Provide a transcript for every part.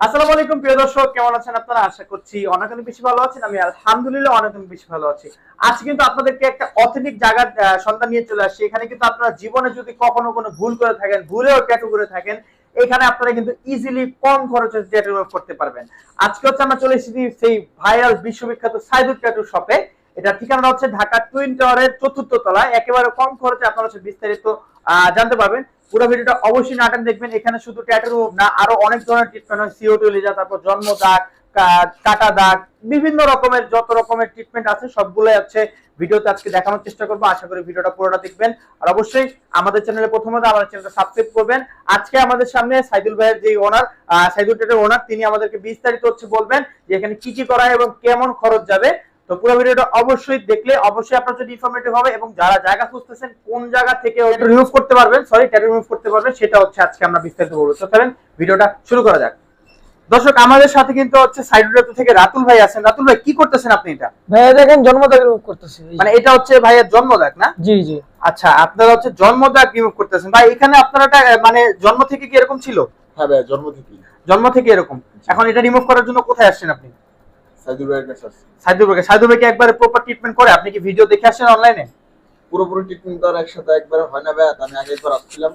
আসসালামু আলাইকুম, প্রিয় দর্শক, কেমন আছেন আপনারা? আশা করছি অনেক অনেক বেশি ভালো আছেন। আমি আলহামদুলিল্লাহ অনেক অনেক বেশি ভালো আছি। আজ কিন্তু আপনাদেরকে একটা অথেন্টিক জায়গার সন্ধান নিয়ে চলে আসছি। এখানে কিন্তু আপনারা জীবনে যদি কখনো কোনো ভুল করে থাকেন, ভুলেও ট্যাটু করে থাকেন, এখানে আপনারা কিন্তু ইজিলি কম খরচে ট্যাটু করতে পারবেন। আজকে হচ্ছে আমরা চলে এসেছি সেই ভাইরাল বিশ্ববিখ্যাত সাইদুর ট্যাটু শপে এটা ঠিকানা হচ্ছে ঢাকা টুইন টাওয়ারের চতুর্থ তলায়। একেবারে কম খরচে আপনারা হচ্ছে বিস্তারিত জানতে পারবেন। পুরো ভিডিওটা অবশ্যই নাটক দেখবেন। এখানে শুধু ট্যাটু না, আরও অনেক ধরনের ট্রিটমেন্ট হয় সিও টুলিজা তারপর জন্ম দাগ কাটা দাগ, বিভিন্ন রকমের, যত রকমের ট্রিটমেন্ট আছে সবগুলো আছে ভিডিওতে আজকে দেখানোর চেষ্টা করব। আশা করি ভিডিওটা পুরোটা দেখবেন। আর অবশ্যই আমাদের চ্যানেলে প্রথমত আমাদের চ্যানেলটা সাবস্ক্রাইব করবেন। আজকে আমাদের সামনে সাইদুল ভাইয়ের যে ওনার সাইদুল টেটের ওনার তিনি আমাদেরকে বিস্তারিত হচ্ছে বলবেন যে এখানে কি কি করা হয় এবং কেমন খরচ যাবে। তো পুরো ভিডিওটা অবশ্যই দেখলে অবশ্যই আপনার যদি ইনফরমেটিভ হবে এবং যারা জায়গা খুঁজতেছেন কোন জায়গা থেকে রিমুভ করতে পারবেন সরি ট্যাটু রিমুভ করতে পারবেন সেটা হচ্ছে আজকে আমরা বিস্তারিত বলব। তো চলেন ভিডিওটা শুরু করা যাক। দর্শক আমাদের সাথে কিন্তু হচ্ছে সাইড ট্যাটু থেকে রাতুল ভাই আছেন। রাতুল ভাই কি করতেছেন আপনি এটা? ভাইয়া দেখেন জন্মদাগ রিমুভ করতেছি মানে এটা হচ্ছে ভাইয়ের জন্মদাগ না? জি জি। আচ্ছা আপনারা হচ্ছে জন্মদাগ রিমুভ করতেছেন। ভাই এখানে আপনারা এটা, মানে জন্ম থেকে কি এরকম ছিল? হ্যাঁ ভাই জন্ম থেকেই। জন্ম থেকে এরকম। এখন এটা রিমুভ করার জন্য কোথায় আসছেন আপনি? সাইদুর ভাইয়ের কাছে আসছি। সাইদুল ভাইকে সাইদুল ভাইকে একবারে প্রপার ট্রিটমেন্ট করে আপনি কি ভিডিও দেখে আসেন অনলাইনে পুরোপুরি ট্রিটমেন্ট তো আর একসাথে একবার হয় না ভাই আমি আগে একবার আসছিলাম।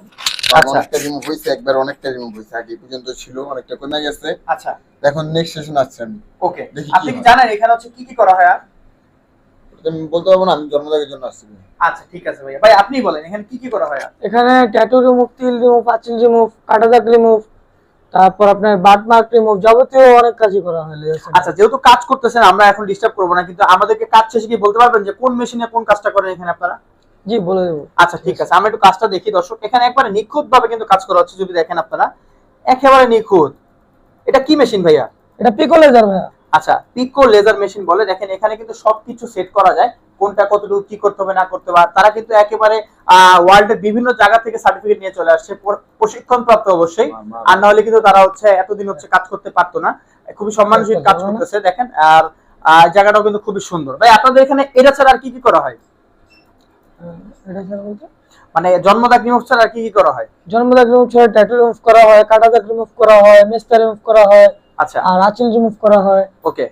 আচ্ছা। অনেকটা রিমুভ হয়েছে একবার অনেকটা রিমুভ হয়েছে আগে পর্যন্ত ছিল অনেকটা কমে গেছে। আচ্ছা। এখন নেক্সট সেশন আসছে আমি। ওকে আপনি কি জানেন এখানে হচ্ছে কি কি করা হয় আমি বলতে পারব না আমি জন্মদাগের জন্য আসছি। আচ্ছা ঠিক আছে ভাইয়া। ভাই আপনি বলেন এখানে কি কি করা হয় এখানে ট্যাটু রিমুভ তিল রিমুভ পাঁচিল রিমুভ কাটা দাগ রিমুভ তারপর আপনার বাট মার্ক রিমুভ যাবতীয় অনেক কাজই করা হয় আচ্ছা যেহেতু কাজ করতেছেন আমরা এখন ডিস্টার্ব করব না কিন্তু আমাদেরকে কাজ শেষে কি বলতে পারবেন যে কোন মেশিনে কোন কাজটা করেন এখানে আপনারা? জি বলে দেবো। আচ্ছা ঠিক আছে। আমরা একটু কাজটা দেখি দর্শক। এখানে একবারে নিখুঁত ভাবে কিন্তু কাজ করা হচ্ছে যদি দেখেন আপনারা। একেবারে নিখুঁত। এটা কি মেশিন ভাইয়া? এটা পিকো লেজার ভাইয়া। আচ্ছা পিকো লেজার মেশিন বলে দেখেন এখানে কিন্তু সবকিছু সেট করা যায় কোনটা কতটুকু কি করতে হবে না করতে হবে। তারা কিন্তু একেবারে ওয়ার্ল্ডের বিভিন্ন জায়গা থেকে সার্টিফিকেট নিয়ে চলে আসছে প্রশিক্ষণ প্রাপ্ত অবশ্যই। আর না হলে কিন্তু তারা হচ্ছে এতদিন হচ্ছে কাজ করতে পারতো না। খুবই সম্মানশীল কাজ করতেছে দেখেন। আর জায়গাটাও কিন্তু খুবই সুন্দর। ভাই আপনাদের এখানে এটা ছাড়া আর কি কি করা হয়? এটা ছাড়া বলতে? মানে জন্মদাগ রিমুভ ছাড়া আর কি কি করা হয়? জন্মদাগ রিমুভ ছাড়া ট্যাটু রিমুভ করা হয় কাটা দাগ রিমুভ করা হয় মেস্তা রিমুভ করা হয় আচ্ছা। আর আঁচিল রিমুভ করা হয় ওকে।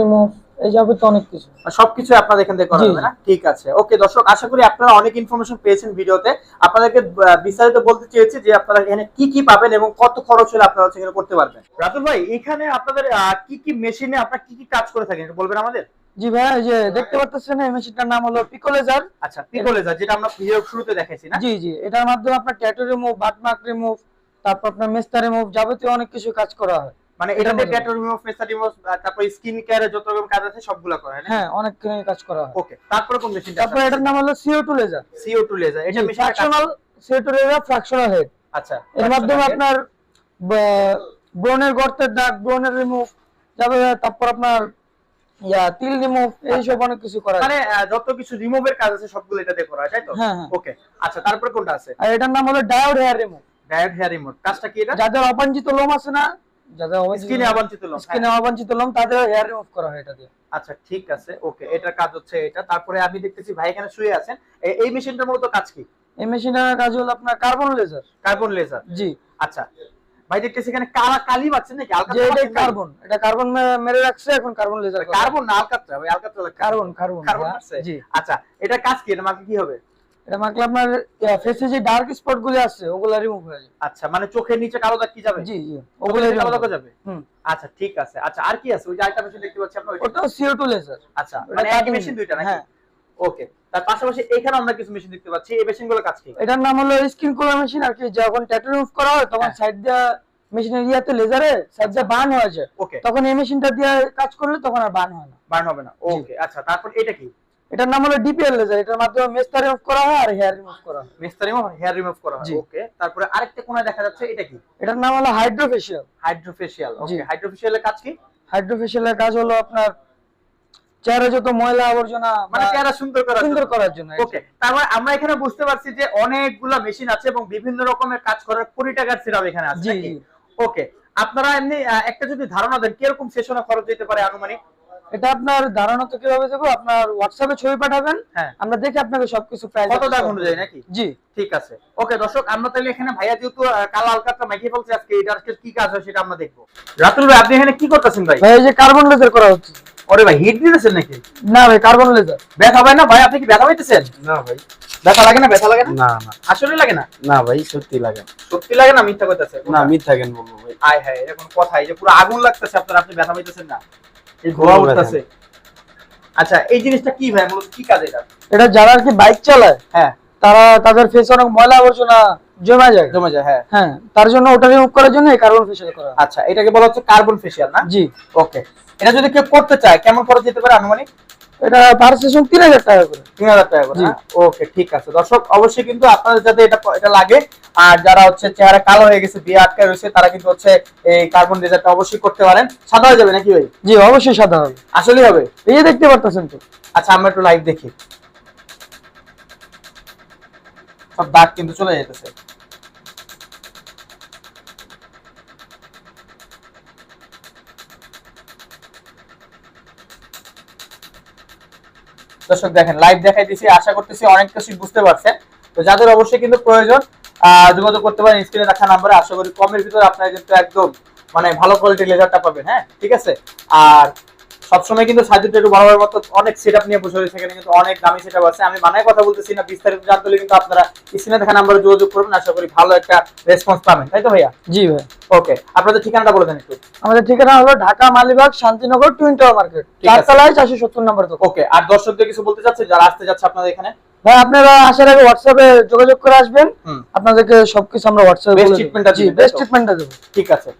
রিমুভ এই যাবতীয় অনেক কিছু। সবকিছু আপনাদের এখান থেকে করা হবে না? ঠিক আছে। ওকে দর্শক আশা করি আপনারা অনেক ইনফরমেশন পেয়েছেন ভিডিওতে। আপনাদেরকে বিস্তারিত বলতে চেয়েছি যে আপনারা এখানে কি কি পাবেন এবং কত খরচ হলে আপনারা এখানে করতে পারবেন। রাতুল ভাই এখানে আপনাদের কি কি মেশিনে আপনারা কি কি কাজ করে থাকেন বলবেন আমাদের? জি এই যে দেখতে পাচ্ছেন এই মেশিনটার নাম হলো পিকো লেজার আচ্ছা পিকোলেজার যেটা আমরা শুরুতে দেখাইছি না? জি জি এটার মাধ্যমে আপনার tattoo remove but mark remove তারপর আপনার মেস্তা রিমুভ যাবতীয় অনেক কিছু কাজ করা হয়। মানে এটাতে ট্যাটু রিমুভ ফেসার রিমুভ তারপর স্কিন কেয়ারে যত রকম কাজ আছে সবগুলো করা হয় হ্যাঁ অনেক কাজ করা হয়। ওকে তারপরে কোন মেশিনটা তারপর এটার নাম হলো CO two laser CO two laser এটা fractional CO two laser fractional head আচ্ছা এর মাধ্যমে আপনার ব্রনের গর্তের দাগ ব্রনের রিমুভ যাবে তারপর আপনার ইয়া তিল রিমুভ এইসব অনেক কিছু করা মানে যত কিছু রিমুভের কাজ আছে সবগুলো এটাতে করা হয় তাই তো? হ্যাঁ হ্যাঁ। ওকে আচ্ছা তারপরে কোনটা আছে? আর এটার নাম হলো diode hair remove diode hair remove কাজটা কি এটা? যাদের অবাঞ্ছিত লোম আছে না যাদের স্কিনে আবাঞ্চিত লোম স্কিনে অবাঞ্ছিত লোম তাদের হেয়ার রিমুভ করা হয় এটা দিয়ে। আচ্ছা ঠিক আছে ওকে এটার কাজ হচ্ছে এটা। তারপরে আমি দেখতেছি ভাই এখানে শুয়ে আছেন। এই মেশিনটার মূলত কাজ কি? এই মেশিনের কাজ হলো আপনার কার্বন লেজার। Carbon laser? জি। আচ্ছা ভাই দেখতেছি এখানে কালা কালি পাচ্ছেন নাকি? যে এটা কার্বন এটা কার্বন মেরে রাখছে এখন কার্বন লেজার কার্বন না আলকাতরা ভাই আলকাতরা কার্বন কার্বন কার্বন আছে জি। আচ্ছা এটা কাজ কি? এটা মাকে কি হবে? এটা মাখলে আপনার ফেসে যে ডার্ক স্পটগুলো আছে ওগুলা রিমুভ হয়ে যাবে। আচ্ছা মানে চোখের নিচে কালো দাগ কি যাবে? জি জি ওগুলো কালো দাগ যাবে? হুম। আচ্ছা ঠিক আছে। আচ্ছা আর কি আছে? ওই যে আরেকটা মেশিন দেখতে পাচ্ছি আমরা ওইটা- ওটাও সিও টু লেজার আচ্ছা মানে একই মেশিন দুইটা নাকি? হ্যাঁ। ওকে তার পাশাপাশি এখানে আমরা কিছু মেশিন দেখতে পাচ্ছি। এই মেশিনগুলো কাজ কি? এটার নাম হলো স্কিন কুলার মেশিন আর কি যখন ট্যাটু রিমুভ করা হয় তখন হ্যাঁ। সাইড দিয়ে মেশিনের ইয়াতে লেজারে সাইড দিয়ে বার্ন হয়ে যায়। ওকে তখন এই মেশিনটা দিয়ে কাজ করলে তখন আর বার্ন হয় না। বার্ন হবে না। ওকে আচ্ছা তারপর এটা কি? এটার নাম হলো ডিপিএল লেজার এটার মাধ্যমে মেস্তা রিমুভ করা হয় আর হেয়ার রিমুভ করা হয়। মিস্তারিমো হেয়ার রিমুভ করা হয় ওকে তারপরে আরেকটা কোণায় দেখা যাচ্ছে এটা কি? এটার নাম হলো হাইড্রোফেশিয়াল হাইড্রোফেশিয়াল ওকে হাইড্রোফেশিয়ালের কাজ কি? হাইড্রোফেশিয়ালের কাজ হলো আপনার চেহারা যত ময়লা আবর্জনা মানে চেহারা সুন্দর করার সুন্দর করার জন্য ওকে তারপরে আমরা এখানে বুঝতে পারছি যে অনেকগুলা মেশিন আছে এবং বিভিন্ন রকমের কাজ করার কোটি টাকার সিরাপ এখানে আছে ওকে আপনারা এমনি একটা যদি ধারণা দেন কীরকম সেশনে খরচ যেতে পারে আনুমানিক? এটা আপনার ধারণা তো কীভাবে দেবো আপনার হোয়াটসঅ্যাপে ছবি পাঠাবেন হ্যাঁ। আমরা দেখে আপনাকে সবকিছু প্রাইস কত দাম অনুযায়ী নাকি? জি। ঠিক আছে। ওকে দর্শক আমরা তাহলে এখানে ভাইয়া যেহেতু কালো আলকাতটা মাইকে ফেলছে আজকে এটা আজকে কি কাজ হয় সেটা আমরা দেখব। রাতুল ভাই আপনি এখানে কি করতেছেন ভাই? ভাই এই যে কার্বন লেজার করা হচ্ছে। ওরে ভাই হিট দিতেছেন নাকি? না ভাই কার্বন লেজার ব্যথা হয় না ভাই? আপনি কি ব্যথা পাইতেছেন? না ভাই। ব্যথা লাগে না? ব্যথা লাগে না? না না। আসলে লাগে না? না ভাই সত্যি লাগে সত্যি লাগে না? মিথ্যা কইতাছে না মিথ্যা কেন বলব ভাই? আয় হায় এরকম কথা এই যে পুরো আগুন লাগতেছে আপনার আপনি ব্যথা পাইতেছেন না? ধোয়া উঠতেছে। আচ্ছা এই জিনিসটা কি ভাই? মূলত কি কাজ এটা? এটা যারা আর কি বাইক চালায় হ্যাঁ। তারা তাদের ফেসে অনেক ময়লা আবর্জনা জমা যায়। জমে যায় হ্যাঁ। হ্যাঁ তার জন্য ওটা রিমুভ করার জন্য এই কার্বন ফেসিয়াল করা। আচ্ছা এটাকে বলা হচ্ছে কার্বন ফেসিয়াল না? জি। ওকে এটা যদি কেউ করতে চায় কেমন খরচ যেতে পারে আনুমানিক? এটা তিন হাজার টাকা করে। তিন হাজার টাকা করে ওকে ঠিক আছে। দর্শক অবশ্যই কিন্তু আপনাদের যাতে এটা এটা লাগে আর যারা হচ্ছে চেহারা কালো হয়ে গেছে বিয়ে আটকে রয়েছে তারা কিন্তু হচ্ছে এই কার্বন লেজারটা অবশ্যই করতে পারেন। সাদা হয়ে যাবে নাকি ভাই? জি অবশ্যই সাদা হবে। আসলেই হবে? এই দেখতে পারতেছেন তো। আচ্ছা আমরা একটু লাইভ দেখি। সব দাগ কিন্তু চলে যেতেছে দর্শক দেখেন লাইভ দেখাই দিছি আশা করতেছি অনেক কিছু বুঝতে পারছেন। তো যাদের অবশ্যই কিন্তু প্রয়োজন যোগাযোগ করতে পারেন স্ক্রিনে রাখা নাম্বারে আশা করি কমের ভিতরে আপনারা কিন্তু একদম মানে ভালো কোয়ালিটির লেজারটা পাবেন হ্যাঁ? ঠিক আছে? আর সবসময় কিন্তু সাজিদটা একটু বরাবর মতো অনেক সেট নিয়ে বসে রয়েছে এখানে কিন্তু অনেক দামি সেট আছে। আমি মানায় কথা বলতেছি না বিস্তারিত জানতে হলে কিন্তু আপনারা স্ক্রিনে দেখা নাম্বারে যোগাযোগ করবেন আশা করি ভালো একটা রেসপন্স পাবেন। তাই তো ভাইয়া? জি ভাই। ওকে আপনাদের ঠিকানাটা বলে দেন একটু। আমাদের ঠিকানা হলো Dhaka Malibagh Shantinagar twin tower market চারতলায় চারশো সত্তর নম্বর দোকান। ওকে আর দর্শকদের কিছু বলতে চাচ্ছে যারা আসতে যাচ্ছে আপনাদের এখানে? ভাই আপনারা আসার আগে হোয়াটসঅ্যাপে যোগাযোগ করে আসবেন। আপনাদেরকে সবকিছু আমরা হোয়াটসঅ্যাপে বেস্ট তো? ট্রিটমেন্টটা দেবো। ঠিক আছে।